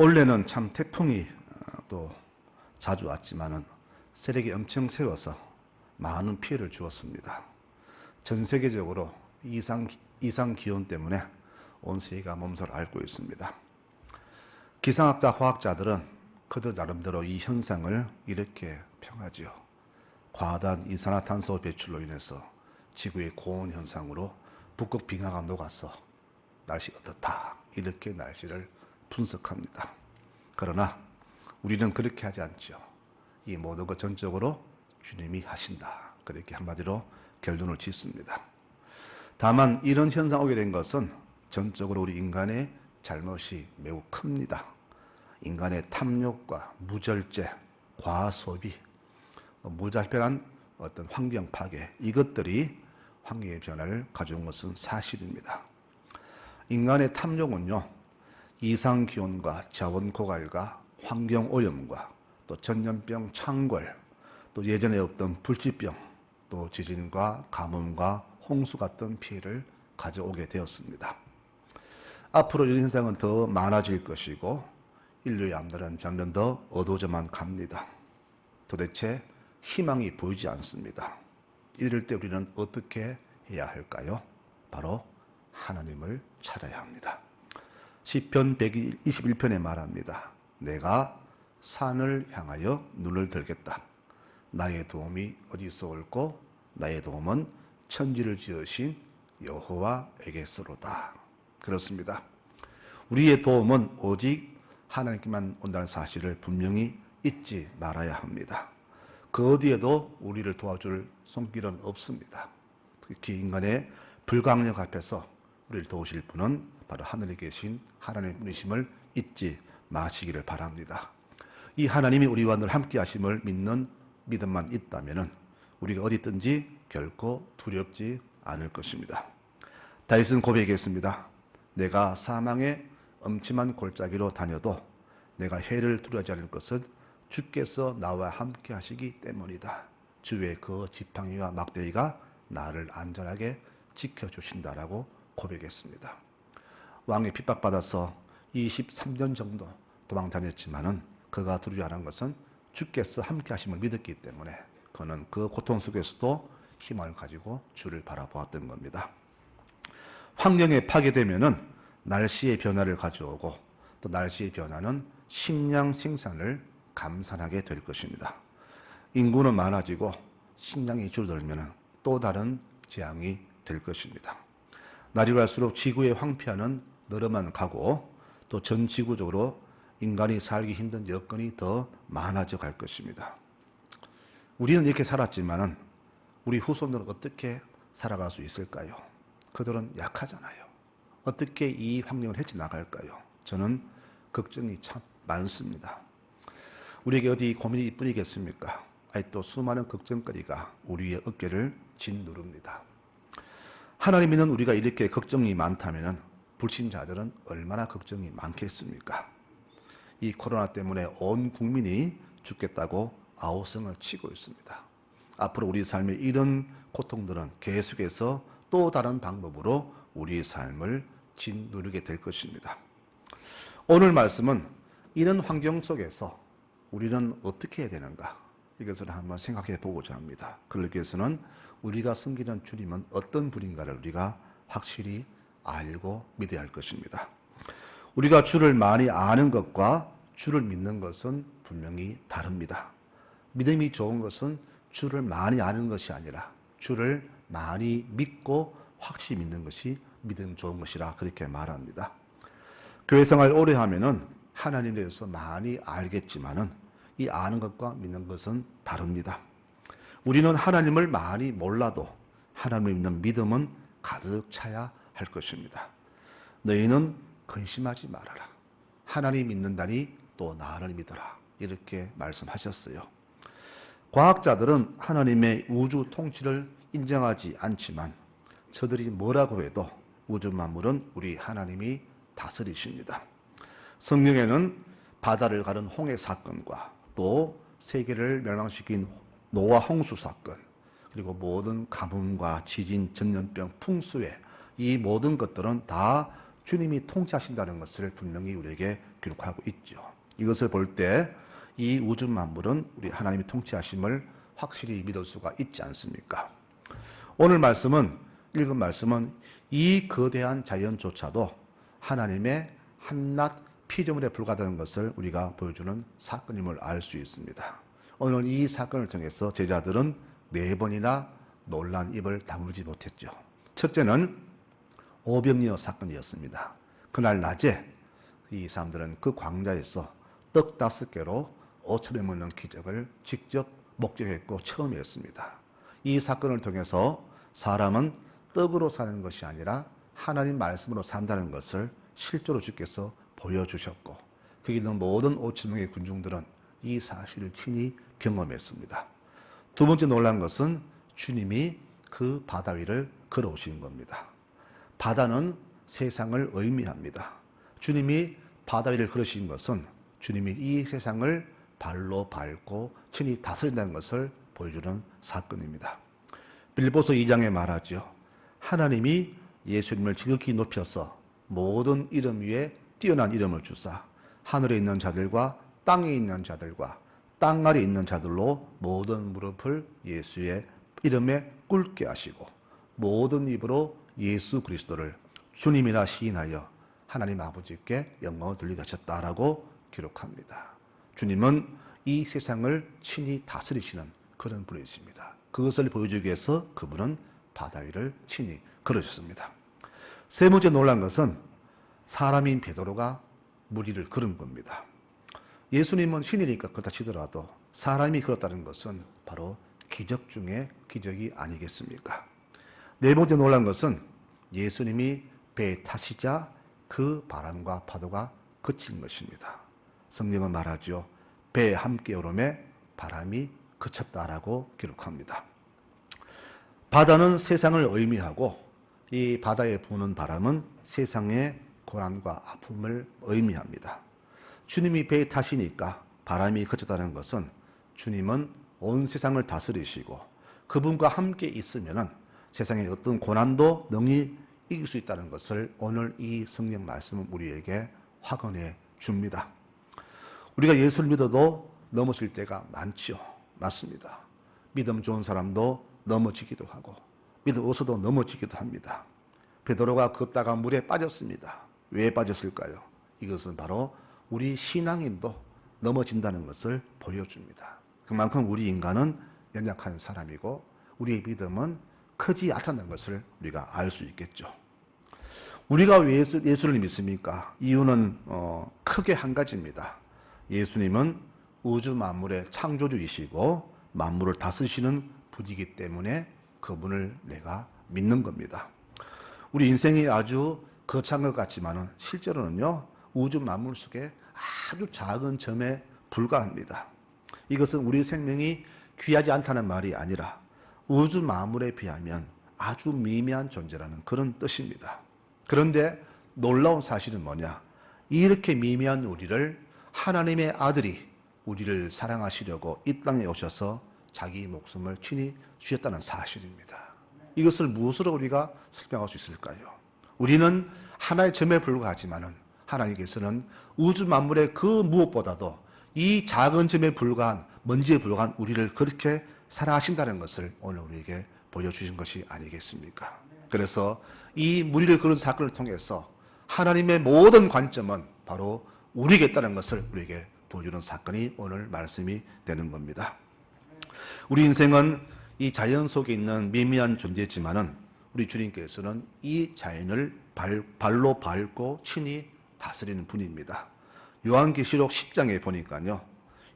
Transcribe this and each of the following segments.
올해는 참 태풍이 어, 또 자주 왔지만은 세력이 엄청 세워서 많은 피해를 주었습니다. 전 세계적으로 이상 이상 기온 때문에 온 세계가 몸살을 앓고 있습니다. 기상학자, 화학자들은 그들 나름대로 이 현상을 이렇게 평하지요. 과다한 이산화탄소 배출로 인해서 지구의 고온 현상으로 북극 빙하가 녹아서 날씨 어떻다 이렇게 날씨를 분석합니다. 그러나 우리는 그렇게 하지 않죠. 이 모든 것 전적으로 주님이 하신다. 그렇게 한마디로 결론을 짓습니다. 다만 이런 현상 오게 된 것은 전적으로 우리 인간의 잘못이 매우 큽니다. 인간의 탐욕과 무절제, 과소비, 무자별한 어떤 환경 파괴 이것들이 환경의 변화를 가져온 것은 사실입니다. 인간의 탐욕은요 이상 기온과 자원 고갈과 환경 오염과 또 전염병 창궐 또 예전에 없던 불치병 또 지진과 가뭄과 홍수 같은 피해를 가져오게 되었습니다. 앞으로 이런 현상은 더 많아질 것이고 인류의 앞날은 점점 더 어두워져만 갑니다. 도대체 희망이 보이지 않습니다. 이럴 때 우리는 어떻게 해야 할까요? 바로 하나님을 찾아야 합니다. 시편 121편에 말합니다. 내가 산을 향하여 눈을 들겠다. 나의 도움이 어디서 올고 나의 도움은 천지를 지으신 여호와에게서로다. 그렇습니다. 우리의 도움은 오직 하나님께만 온다는 사실을 분명히 잊지 말아야 합니다. 그 어디에도 우리를 도와줄 손길은 없습니다. 특히 인간의 불강력 앞에서 우리를 도우실 분은 바로 하늘에 계신 하나님 분이심을 잊지 마시기를 바랍니다. 이 하나님이 우리와 늘 함께 하심을 믿는 믿음만 있다면 우리가 어디든지 결코 두렵지 않을 것입니다. 다윗은 고백했습니다. 내가 사망의 엄침한 골짜기로 다녀도 내가 해를 두려워하지 않을 것은 주께서 나와 함께 하시기 때문이다. 주의 그 지팡이와 막대기가 나를 안전하게 지켜주신다라고 고백했습니다. 왕이 핍박받아서 23년 정도 도망 다녔지만은 그가 두려워 하는 것은 주께서 함께 하심을 믿었기 때문에 그는 그 고통 속에서도 힘을 가지고 주를 바라보았던 겁니다. 환경에 파괴되면은 날씨의 변화를 가져오고 또 날씨의 변화는 식량 생산을 감산하게 될 것입니다. 인구는 많아지고 식량이 줄어들면 또 다른 재앙이 될 것입니다. 날이 갈수록 지구의 황폐화는 늘어만 가고 또 전 지구적으로 인간이 살기 힘든 여건이 더 많아져 갈 것입니다. 우리는 이렇게 살았지만은 우리 후손들은 어떻게 살아갈 수 있을까요? 그들은 약하잖아요. 어떻게 이 환경을 헤쳐 나갈까요? 저는 걱정이 참 많습니다. 우리에게 어디 고민이 이뿐이겠습니까? 아니 또 수많은 걱정거리가 우리의 어깨를 짓누릅니다. 하나님 믿는 우리가 이렇게 걱정이 많다면 불신자들은 얼마나 걱정이 많겠습니까? 이 코로나 때문에 온 국민이 죽겠다고 아우성을 치고 있습니다. 앞으로 우리 삶의 이런 고통들은 계속해서 또 다른 방법으로 우리의 삶을 짓누르게 될 것입니다. 오늘 말씀은 이런 환경 속에서 우리는 어떻게 해야 되는가? 이것을 한번 생각해 보고자 합니다. 그러기 위해서는 우리가 섬기는 주님은 어떤 분인가를 우리가 확실히 알고 믿어야 할 것입니다. 우리가 주를 많이 아는 것과 주를 믿는 것은 분명히 다릅니다. 믿음이 좋은 것은 주를 많이 아는 것이 아니라 주를 많이 믿고 확실히 믿는 것이 믿음 좋은 것이라 그렇게 말합니다. 교회 생활 오래 하면은 하나님에 대해서 많이 알겠지만은 이 아는 것과 믿는 것은 다릅니다. 우리는 하나님을 많이 몰라도 하나님을 믿는 믿음은 가득 차야 할 것입니다. 너희는 근심하지 말아라. 하나님 믿는다니 또 나를 믿어라. 이렇게 말씀하셨어요. 과학자들은 하나님의 우주 통치를 인정하지 않지만 저들이 뭐라고 해도 우주 만물은 우리 하나님이 다스리십니다. 성경에는 바다를 가른 홍해 사건과 또 세계를 멸망시킨 노아 홍수 사건 그리고 모든 가뭄과 지진, 전염병, 풍수에 이 모든 것들은 다 주님이 통치하신다는 것을 분명히 우리에게 기록하고 있죠. 이것을 볼 때 이 우주 만물은 우리 하나님이 통치하심을 확실히 믿을 수가 있지 않습니까? 오늘 말씀은 읽은 말씀은 이 거대한 자연조차도 하나님의 한낱 피조물에 불과하다는 것을 우리가 보여주는 사건임을 알 수 있습니다. 오늘 이 사건을 통해서 제자들은 네 번이나 놀란 입을 다물지 못했죠. 첫째는 오병이어 사건이었습니다. 그날 낮에 이 사람들은 그 광자에서 떡 다섯 개로 오천에 먹는 기적을 직접 목격했고 처음 했습니다. 이 사건을 통해서 사람은 떡으로 사는 것이 아니라 하나님 말씀으로 산다는 것을 실제로 주께서 보여주셨고 거기 있는 모든 오천 명의 군중들은 이 사실을 친히 경험했습니다. 두 번째 놀란 것은 주님이 그 바다 위를 걸어오신 겁니다. 바다는 세상을 의미합니다. 주님이 바다 위를 걸으신 것은 주님이 이 세상을 발로 밟고 친히 다스린다는 것을 보여주는 사건입니다. 빌보서 2장에 말하죠. 하나님이 예수님을 지극히 높여서 모든 이름 위에 뛰어난 이름을 주사 하늘에 있는 자들과 땅에 있는 자들과 땅 아래 있는 자들로 모든 무릎을 예수의 이름에 꿇게 하시고 모든 입으로 예수 그리스도를 주님이라 시인하여 하나님 아버지께 영광을 돌리게 하셨다라고 기록합니다. 주님은 이 세상을 친히 다스리시는 그런 분이십니다. 그것을 보여주기 위해서 그분은 바다 위를 친히 걸으셨습니다. 세 번째 놀란 것은 사람인 베드로가 무리를 걸은 겁니다. 예수님은 신이니까 그렇다 치더라도 사람이 걸었다는 것은 바로 기적 중에 기적이 아니겠습니까? 네 번째 놀란 것은 예수님이 배에 타시자 그 바람과 파도가 그친 것입니다. 성경은 말하죠. 배에 함께 오름에 바람이 그쳤다라고 기록합니다. 바다는 세상을 의미하고 이 바다에 부는 바람은 세상의 고난과 아픔을 의미합니다. 주님이 배에 타시니까 바람이 그쳤다는 것은 주님은 온 세상을 다스리시고 그분과 함께 있으면은 세상의 어떤 고난도 능히 이길 수 있다는 것을 오늘 이 성경 말씀은 우리에게 확언해 줍니다. 우리가 예수를 믿어도 넘어질 때가 많지요. 맞습니다. 믿음 좋은 사람도 넘어지기도 하고 믿음 없어도 넘어지기도 합니다. 베드로가 걷다가 물에 빠졌습니다. 왜 빠졌을까요? 이것은 바로 우리 신앙인도 넘어진다는 것을 보여줍니다. 그만큼 우리 인간은 연약한 사람이고 우리의 믿음은 크지 않다는 것을 우리가 알 수 있겠죠. 우리가 왜 예수, 예수를 믿습니까? 이유는 어, 크게 한 가지입니다. 예수님은 우주 만물의 창조주이시고 만물을 다스리시는 분이기 때문에 그분을 내가 믿는 겁니다. 우리 인생이 아주 거창한 것 같지만은 실제로는요 우주 만물 속에 아주 작은 점에 불과합니다. 이것은 우리 생명이 귀하지 않다는 말이 아니라 우주 만물에 비하면 아주 미미한 존재라는 그런 뜻입니다. 그런데 놀라운 사실은 뭐냐? 이렇게 미미한 우리를 하나님의 아들이 우리를 사랑하시려고 이 땅에 오셔서 자기 목숨을 친히 주셨다는 사실입니다. 이것을 무엇으로 우리가 설명할 수 있을까요? 우리는 하나의 점에 불과하지만은 하나님께서는 우주 만물의 그 무엇보다도 이 작은 점에 불과한 먼지에 불과한 우리를 그렇게 사랑하신다는 것을 오늘 우리에게 보여주신 것이 아니겠습니까? 그래서 이 무리를 그런 사건을 통해서 하나님의 모든 관점은 바로 우리에게 있다는 것을 우리에게 보여주는 사건이 오늘 말씀이 되는 겁니다. 우리 인생은 이 자연 속에 있는 미미한 존재지만은 우리 주님께서는 이 자연을 발, 발로 밟고 친히 다스리는 분입니다. 요한계시록 10장에 보니까요.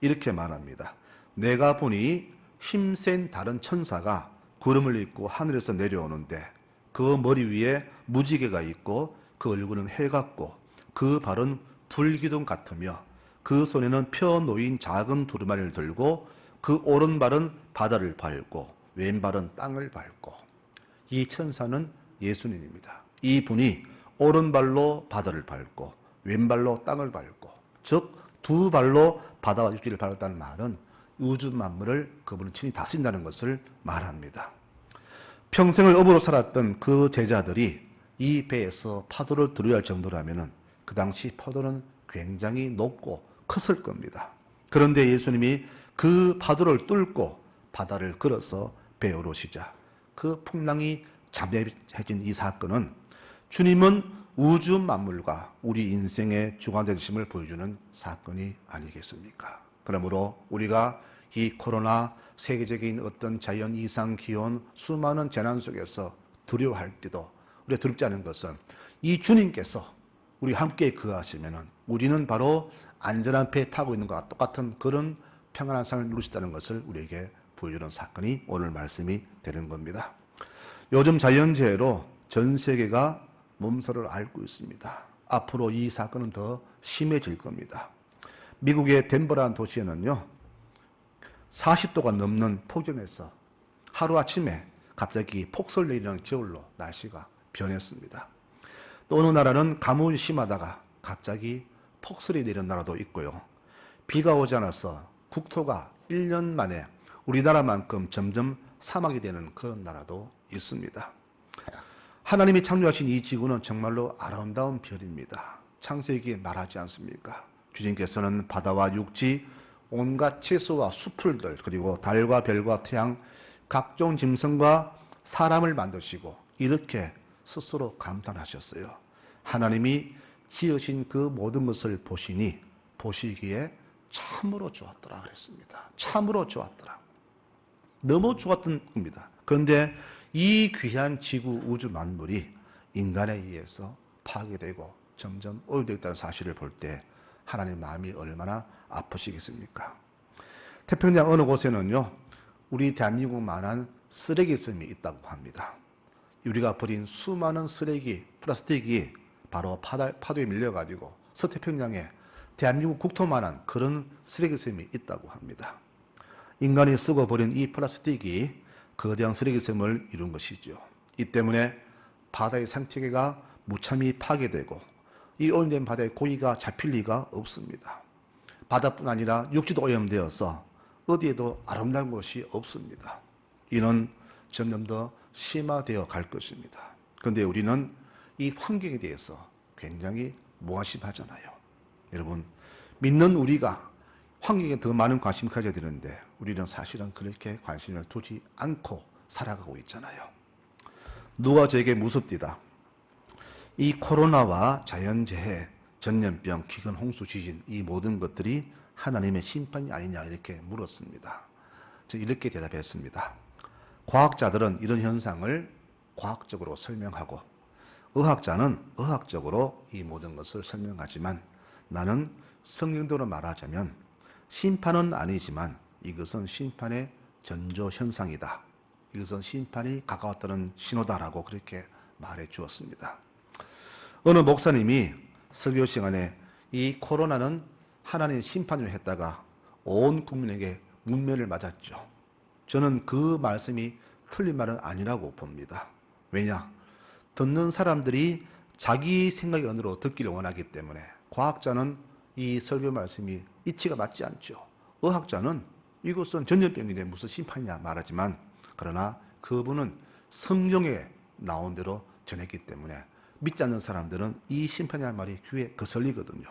이렇게 말합니다. 내가 보니 힘센 다른 천사가 구름을 입고 하늘에서 내려오는데 그 머리 위에 무지개가 있고 그 얼굴은 해 같고 그 발은 불기둥 같으며 그 손에는 펴 놓인 작은 두루마리를 들고 그 오른발은 바다를 밟고 왼발은 땅을 밟고 이 천사는 예수님입니다. 이 분이 오른발로 바다를 밟고 왼발로 땅을 밟고 즉 두 발로 바다와 육지를 밟았다는 말은 우주 만물을 그분은 친히 다스린다는 것을 말합니다. 평생을 업으로 살았던 그 제자들이 이 배에서 파도를 두려워할 정도라면은 그 당시 파도는 굉장히 높고 컸을 겁니다. 그런데 예수님이 그 파도를 뚫고 바다를 걸어서 배에 오르시자 그 풍랑이 잠잠해진 이 사건은 주님은 우주 만물과 우리 인생의 주관자심을 보여주는 사건이 아니겠습니까? 그러므로 우리가 이 코로나 세계적인 어떤 자연 이상 기온 수많은 재난 속에서 두려워할 때도 우리가 두렵지 않은 것은 이 주님께서 우리 함께 그하시면은 우리는 바로 안전한 배에 타고 있는 것과 똑같은 그런 평안한 삶을 누리시다는 것을 우리에게 보여주는 사건이 오늘 말씀이 되는 겁니다. 요즘 자연재해로 전 세계가 몸살을 앓고 있습니다. 앞으로 이 사건은 더 심해질 겁니다. 미국의 덴버라는 도시에는요, 40도가 넘는 폭염에서 하루아침에 갑자기 폭설 내리는 겨울로 날씨가 변했습니다. 또 어느 나라는 가뭄이 심하다가 갑자기 폭설이 내리는 나라도 있고요. 비가 오지 않아서 국토가 1년 만에 우리나라만큼 점점 사막이 되는 그런 나라도 있습니다. 하나님이 창조하신 이 지구는 정말로 아름다운 별입니다. 창세기에 말하지 않습니까? 주님께서는 바다와 육지, 온갖 채소와 수풀들, 그리고 달과 별과 태양, 각종 짐승과 사람을 만드시고 이렇게 스스로 감탄하셨어요. 하나님이 지으신 그 모든 것을 보시니 보시기에 참으로 좋았더라 그랬습니다. 참으로 좋았더라. 너무 좋았던 겁니다. 그런데 이 귀한 지구 우주 만물이 인간에 의해서 파괴되고 점점 오염되고 있다는 사실을 볼 때 하나님 마음이 얼마나 아프시겠습니까? 태평양 어느 곳에는요, 우리 대한민국만한 쓰레기 섬이 있다고 합니다. 우리가 버린 수많은 쓰레기, 플라스틱이 바로 파다, 파도에 밀려가지고 서태평양에 대한민국 국토만한 그런 쓰레기 섬이 있다고 합니다. 인간이 쓰고 버린 이 플라스틱이 거대한 쓰레기섬을 이룬 것이죠. 이 때문에 바다의 생태계가 무참히 파괴되고 이 오염된 바다에 고기가 잡힐 리가 없습니다. 바다뿐 아니라 육지도 오염되어서 어디에도 아름다운 곳이 없습니다. 이는 점점 더 심화되어 갈 것입니다. 그런데 우리는 이 환경에 대해서 굉장히 무관심하잖아요. 여러분, 믿는 우리가 환경에 더 많은 관심 가져야 되는데 우리는 사실은 그렇게 관심을 두지 않고 살아가고 있잖아요. 누가 저에게 무섭디다. 이 코로나와 자연재해, 전염병, 기근, 홍수, 지진 이 모든 것들이 하나님의 심판이 아니냐 이렇게 물었습니다. 저 이렇게 대답했습니다. 과학자들은 이런 현상을 과학적으로 설명하고 의학자는 의학적으로 이 모든 것을 설명하지만 나는 성경대로 말하자면 심판은 아니지만 이것은 심판의 전조 현상이다. 이것은 심판이 가까웠다는 신호다라고 그렇게 말해 주었습니다. 어느 목사님이 설교 시간에 이 코로나는 하나님 심판을 했다가 온 국민에게 문면을 맞았죠. 저는 그 말씀이 틀린 말은 아니라고 봅니다. 왜냐? 듣는 사람들이 자기 생각의 언어로 듣기를 원하기 때문에 과학자는 이 설교 말씀이 이치가 맞지 않죠. 의학자는 이것은 전염병인데 무슨 심판이냐 말하지만 그러나 그분은 성경에 나온 대로 전했기 때문에 믿지 않는 사람들은 이 심판이라는 말이 귀에 거슬리거든요.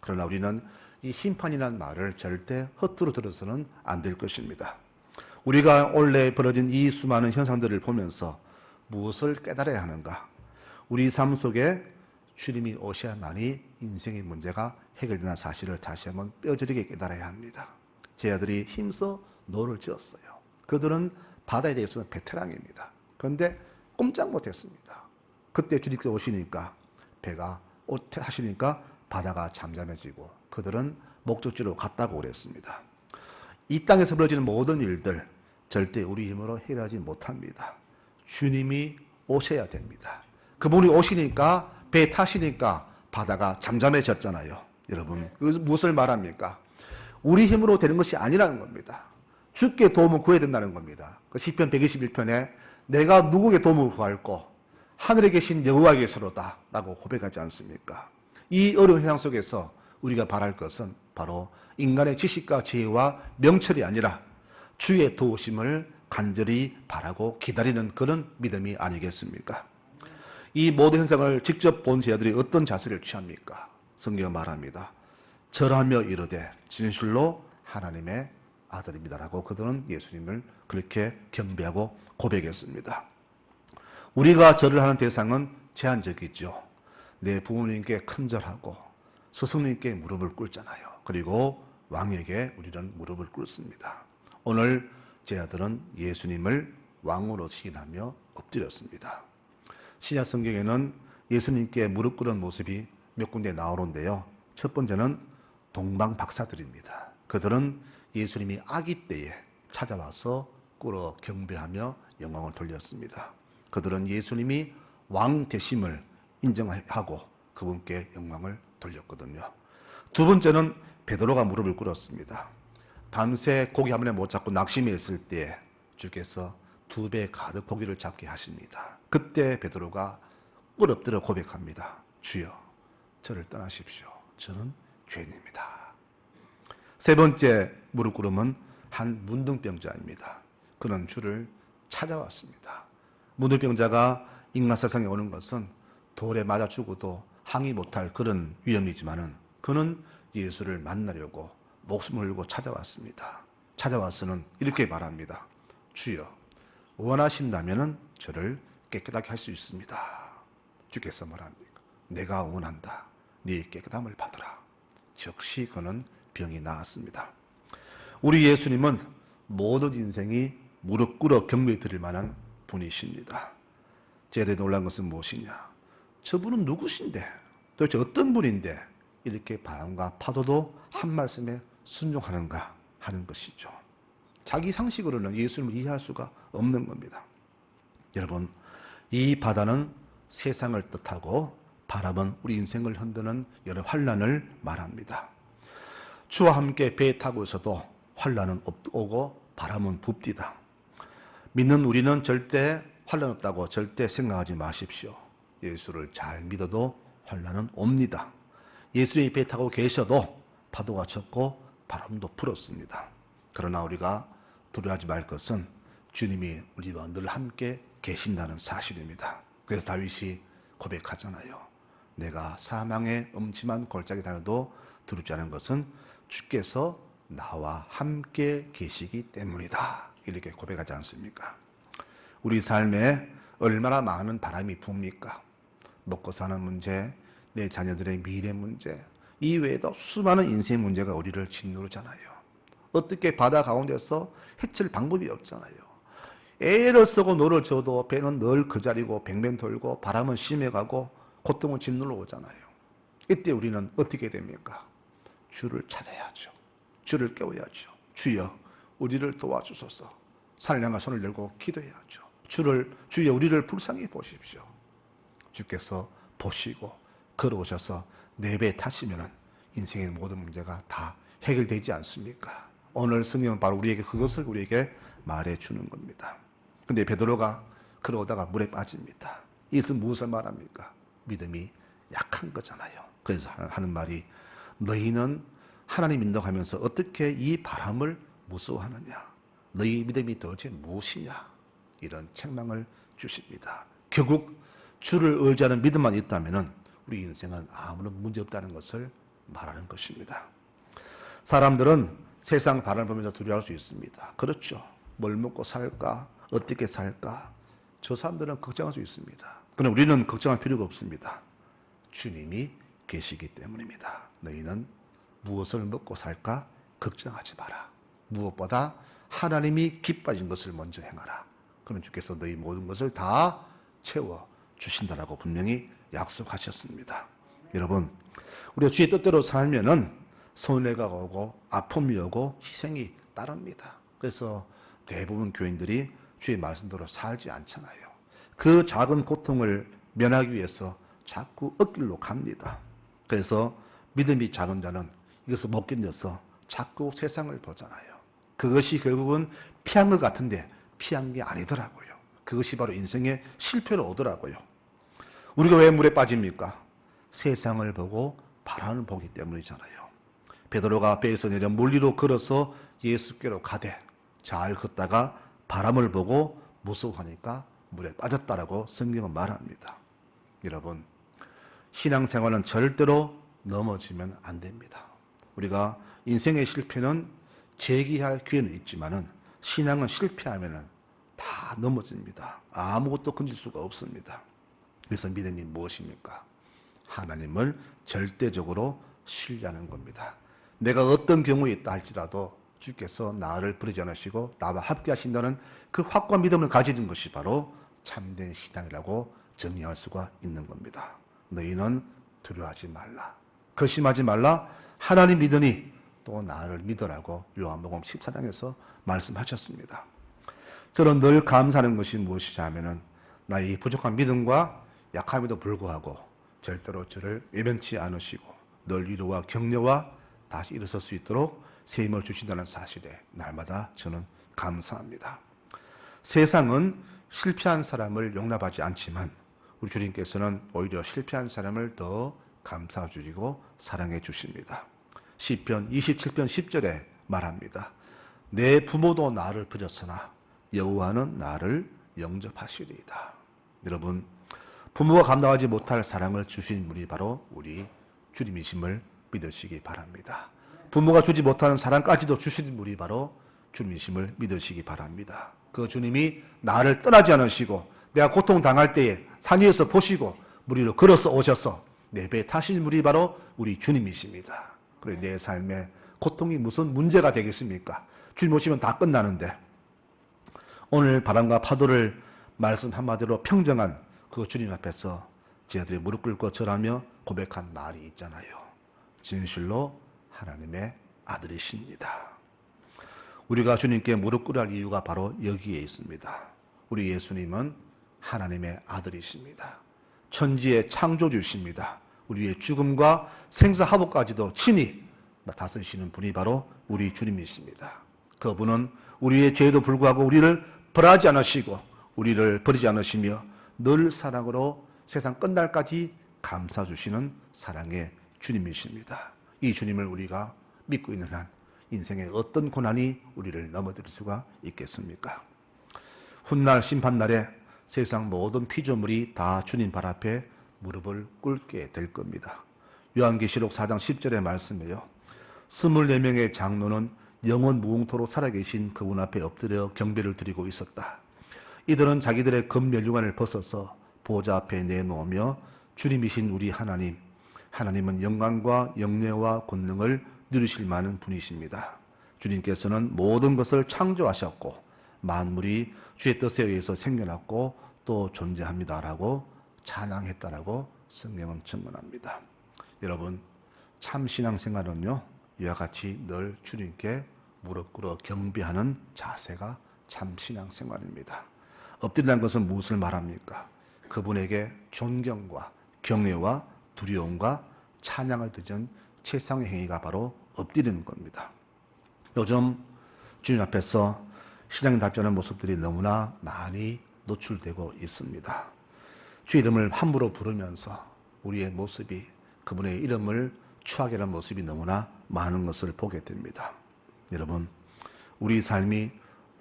그러나 우리는 이 심판이라는 말을 절대 허투루 들어서는 안 될 것입니다. 우리가 원래 벌어진 이 수많은 현상들을 보면서 무엇을 깨달아야 하는가? 우리 삶 속에 주님이 오셔야만이 인생의 문제가 해결되는 사실을 다시 한번 뼈저리게 깨달아야 합니다. 제 아들이 힘써 노를 지었어요. 그들은 바다에 대해서는 베테랑입니다. 그런데 꼼짝 못했습니다. 그때 주님께서 오시니까 배가 하시니까 바다가 잠잠해지고 그들은 목적지로 갔다고 그랬습니다. 이 땅에서 벌어지는 모든 일들 절대 우리 힘으로 해결하지 못합니다. 주님이 오셔야 됩니다. 그분이 오시니까 배 타시니까 바다가 잠잠해졌잖아요. 여러분, 그 무엇을 말합니까? 우리 힘으로 되는 것이 아니라는 겁니다. 주께 도움을 구해야 된다는 겁니다. 그 시편 121편에 내가 누구에게 도움을 구할고 하늘에 계신 여호와에게서로다 라고 고백하지 않습니까? 이 어려운 현상 속에서 우리가 바랄 것은 바로 인간의 지식과 지혜와 명철이 아니라 주의 도우심을 간절히 바라고 기다리는 그런 믿음이 아니겠습니까? 이 모든 현상을 직접 본 제자들이 어떤 자세를 취합니까? 성경 말합니다. 절하며 이르되 진실로 하나님의 아들입니다라고 그들은 예수님을 그렇게 경배하고 고백했습니다. 우리가 절을 하는 대상은 제한적이죠. 내 부모님께 큰절하고 스승님께 무릎을 꿇잖아요. 그리고 왕에게 우리는 무릎을 꿇습니다. 오늘 제 아들은 예수님을 왕으로 시인하며 엎드렸습니다. 신약 성경에는 예수님께 무릎 꿇은 모습이 몇 군데 나오는데요. 첫 번째는 동방 박사들입니다. 그들은 예수님이 아기 때에 찾아와서 꿇어 경배하며 영광을 돌렸습니다. 그들은 예수님이 왕 되심을 인정하고 그분께 영광을 돌렸거든요. 두 번째는 베드로가 무릎을 꿇었습니다. 밤새 고기 한 번에 못 잡고 낙심했을 때 주께서 두 배 가득 고기를 잡게 하십니다. 그때 베드로가 꿇 엎드려 고백합니다. 주여, 저를 떠나십시오. 저는 죄인입니다. 세 번째 무릎 꿇음은 한 문둥병자입니다. 그는 주를 찾아왔습니다. 문둥병자가 인간 세상에 오는 것은 돌에 맞아 죽어도 항의 못할 그런 위험이지만은 그는 예수를 만나려고 목숨을 걸고 찾아왔습니다. 찾아와서는 이렇게 말합니다. 주여, 원하신다면은 저를 깨끗하게 할 수 있습니다. 주께서 말합니까? 내가 원한다. 네 깨끗함을 받으라. 즉시 그는 병이 나았습니다. 우리 예수님은 모든 인생이 무릎 꿇어 경배 드릴 만한 분이십니다. 제대 놀란 것은 무엇이냐? 저분은 누구신데? 도대체 어떤 분인데 이렇게 바람과 파도도 한 말씀에 순종하는가 하는 것이죠. 자기 상식으로는 예수님을 이해할 수가 없는 겁니다. 여러분, 이 바다는 세상을 뜻하고 바람은 우리 인생을 흔드는 여러 환란을 말합니다. 주와 함께 배에 타고 있어도 환란은 오고 바람은 붑디다. 믿는 우리는 절대 환란 없다고 절대 생각하지 마십시오. 예수를 잘 믿어도 환란은 옵니다. 예수님이 배 타고 계셔도 파도가 쳤고 바람도 불었습니다. 그러나 우리가 두려워하지 말 것은 주님이 우리와 늘 함께 계신다는 사실입니다. 그래서 다윗이 고백하잖아요. 내가 사망의 음침한 골짜기 다녀도 두렵지 않은 것은 주께서 나와 함께 계시기 때문이다. 이렇게 고백하지 않습니까? 우리 삶에 얼마나 많은 바람이 붑니까? 먹고 사는 문제, 내 자녀들의 미래 문제, 이외에도 수많은 인생 문제가 우리를 짓누르잖아요. 어떻게 바다 가운데서 해칠 방법이 없잖아요. 애를 쓰고 노를 줘도 배는 늘 그 자리고 뱅뱅 돌고 바람은 심해가고 고통은 짓눌러 오잖아요. 이때 우리는 어떻게 됩니까? 주를 찾아야죠. 주를 깨워야죠. 주여, 우리를 도와주소서. 살량한 손을 들고 기도해야죠. 주를 주여 우리를 불쌍히 보십시오. 주께서 보시고 걸어오셔서 내배 타시면은 인생의 모든 문제가 다 해결되지 않습니까? 오늘 성경은 바로 우리에게 그것을 우리에게 말해 주는 겁니다. 근데 베드로가 걸어오다가 물에 빠집니다. 이것은 무엇을 말합니까? 믿음이 약한 거잖아요. 그래서 하는 말이 너희는 하나님 인도하면서 어떻게 이 바람을 무서워하느냐? 너희 믿음이 도대체 무엇이냐? 이런 책망을 주십니다. 결국 주를 의지하는 믿음만 있다면 우리 인생은 아무런 문제 없다는 것을 말하는 것입니다. 사람들은 세상 바람을 보면서 두려워할 수 있습니다. 그렇죠. 뭘 먹고 살까? 어떻게 살까? 저 사람들은 걱정할 수 있습니다. 그러나 우리는 걱정할 필요가 없습니다. 주님이 계시기 때문입니다. 너희는 무엇을 먹고 살까? 걱정하지 마라. 무엇보다 하나님이 기뻐진 것을 먼저 행하라. 그러면 주께서 너희 모든 것을 다 채워 주신다라고 분명히 약속하셨습니다. 여러분, 우리가 주의 뜻대로 살면은 손해가 오고 아픔이 오고 희생이 따릅니다. 그래서 대부분 교인들이 주의 말씀대로 살지 않잖아요. 그 작은 고통을 면하기 위해서 자꾸 억길로 갑니다. 그래서 믿음이 작은 자는 이것을 못 견뎌서 자꾸 세상을 보잖아요. 그것이 결국은 피한 것 같은데 피한 게 아니더라고요. 그것이 바로 인생의 실패로 오더라고요. 우리가 왜 물에 빠집니까? 세상을 보고 바람을 보기 때문이잖아요. 베드로가 배에서 내려 물 위로 걸어서 예수께로 가되 잘 걷다가 바람을 보고 무서워하니까 물에 빠졌다라고 성경은 말합니다. 여러분, 신앙생활은 절대로 넘어지면 안 됩니다. 우리가 인생의 실패는 재기할 기회는 있지만은 신앙은 실패하면은 다 넘어집니다. 아무것도 건질 수가 없습니다. 그래서 믿음이 무엇입니까? 하나님을 절대적으로 신뢰하는 겁니다. 내가 어떤 경우에 있다 할지라도 주께서 나를 버리지 않으시고 나와 함께 하신다는 그 확고한 믿음을 가지는 것이 바로 참된 신앙이라고 정의할 수가 있는 겁니다. 너희는 두려워하지 말라. 결심하지 말라. 하나님 믿으니 또 나를 믿으라고 요한복음 14장에서 말씀하셨습니다. 저는 늘 감사하는 것이 무엇이냐 하면은 나의 부족한 믿음과 약함에도 불구하고 절대로 저를 외면치 않으시고 늘 위로와 격려와 다시 일어설 수 있도록 새 힘을 주신다는 사실에 날마다 저는 감사합니다. 세상은 실패한 사람을 용납하지 않지만 우리 주님께서는 오히려 실패한 사람을 더 감싸 주시고 사랑해 주십니다. 시편 27편 10절에 말합니다. 내 부모도 나를 버렸으나 여호와는 나를 영접하시리이다. 여러분 부모가 감당하지 못할 사랑을 주신 분이 바로 우리 주님이심을 믿으시기 바랍니다. 부모가 주지 못하는 사랑까지도 주신 분이 바로 주님이심을 믿으시기 바랍니다. 그 주님이 나를 떠나지 않으시고 내가 고통 당할 때에 산 위에서 보시고 물 위로 걸어서 오셔서 내 배에 타신 분이 바로 우리 주님이십니다. 그래 내 삶에 고통이 무슨 문제가 되겠습니까? 주님 오시면 다 끝나는데 오늘 바람과 파도를 말씀 한마디로 평정한 그 주님 앞에서 제자들이 무릎 꿇고 절하며 고백한 말이 있잖아요. 진실로 하나님의 아들이십니다. 우리가 주님께 무릎 꿇을 이유가 바로 여기에 있습니다. 우리 예수님은 하나님의 아들이십니다. 천지의 창조주십니다. 우리의 죽음과 생사하복까지도 친히 다스리시는 분이 바로 우리 주님이십니다. 그분은 우리의 죄에도 불구하고 우리를 벌하지 않으시고 우리를 버리지 않으시며 늘 사랑으로 세상 끝날까지 감싸 주시는 사랑의 주님이십니다. 이 주님을 우리가 믿고 있는 한 인생의 어떤 고난이 우리를 넘어들 수가 있겠습니까? 훗날 심판날에 세상 모든 피조물이 다 주님 발 앞에 무릎을 꿇게 될 겁니다. 요한계시록 4장 10절의 말씀이에요. 24명의 장로는 영원 무궁토로 살아계신 그분 앞에 엎드려 경배를 드리고 있었다. 이들은 자기들의 금면류관을 벗어서 보좌 앞에 내놓으며 주님이신 우리 하나님, 하나님은 영광과 영예와 권능을 누리실 만한 분이십니다. 주님께서는 모든 것을 창조하셨고 만물이 주의 뜻에 의해서 생겨났고 또 존재합니다라고 찬양했다라고 성경은 증언합니다. 여러분 참 신앙생활은요 이와 같이 늘 주님께 무릎 꿇어 경배하는 자세가 참 신앙생활입니다. 엎드리는 것은 무엇을 말합니까? 그분에게 존경과 경외와 두려움과 찬양을 드는 최상의 행위가 바로 엎드리는 겁니다. 요즘 주님 앞에서 신앙답지 않은 모습들이 너무나 많이 노출되고 있습니다. 주 이름을 함부로 부르면서 우리의 모습이 그분의 이름을 추하게 하는 모습이 너무나 많은 것을 보게 됩니다. 여러분, 우리 삶이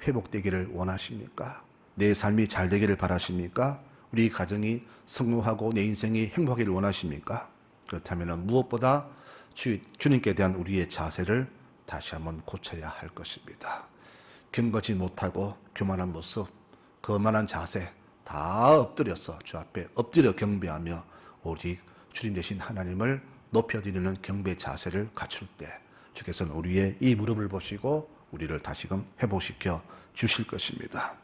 회복되기를 원하십니까? 내 삶이 잘 되기를 바라십니까? 우리 가정이 성공하고 내 인생이 행복하기를 원하십니까? 그렇다면 무엇보다 주, 주님께 대한 우리의 자세를 다시 한번 고쳐야 할 것입니다. 경거지 못하고 교만한 모습, 거만한 자세 다 엎드려서 주 앞에 엎드려 경배하며 오직 주님 되신 하나님을 높여드리는 경배 자세를 갖출 때 주께서는 우리의 이 무릎을 보시고 우리를 다시금 회복시켜 주실 것입니다.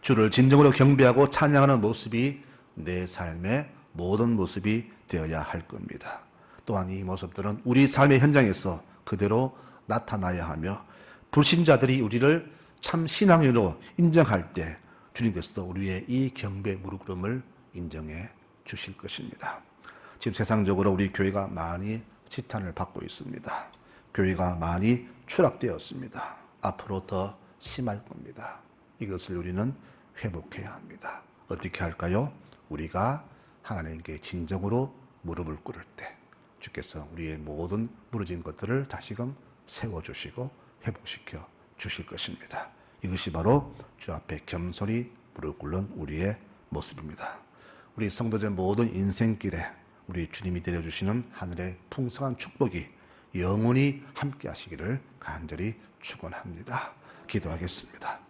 주를 진정으로 경배하고 찬양하는 모습이 내 삶의 모든 모습이 되어야 할 겁니다. 또한 이 모습들은 우리 삶의 현장에서 그대로 나타나야 하며 불신자들이 우리를 참 신앙으로 인정할 때 주님께서도 우리의 이 경배 무릎 꿇음을 인정해 주실 것입니다. 지금 세상적으로 우리 교회가 많이 지탄을 받고 있습니다. 교회가 많이 추락되었습니다. 앞으로 더 심할 겁니다. 이것을 우리는 회복해야 합니다. 어떻게 할까요? 우리가 하나님께 진정으로 무릎을 꿇을 때 주께서 우리의 모든 무너진 것들을 다시금 세워주시고 회복시켜 주실 것입니다. 이것이 바로 주 앞에 겸손히 무릎 꿇는 우리의 모습입니다. 우리 성도들 모든 인생길에 우리 주님이 내려주시는 하늘의 풍성한 축복이 영원히 함께 하시기를 간절히 축원합니다. 기도하겠습니다.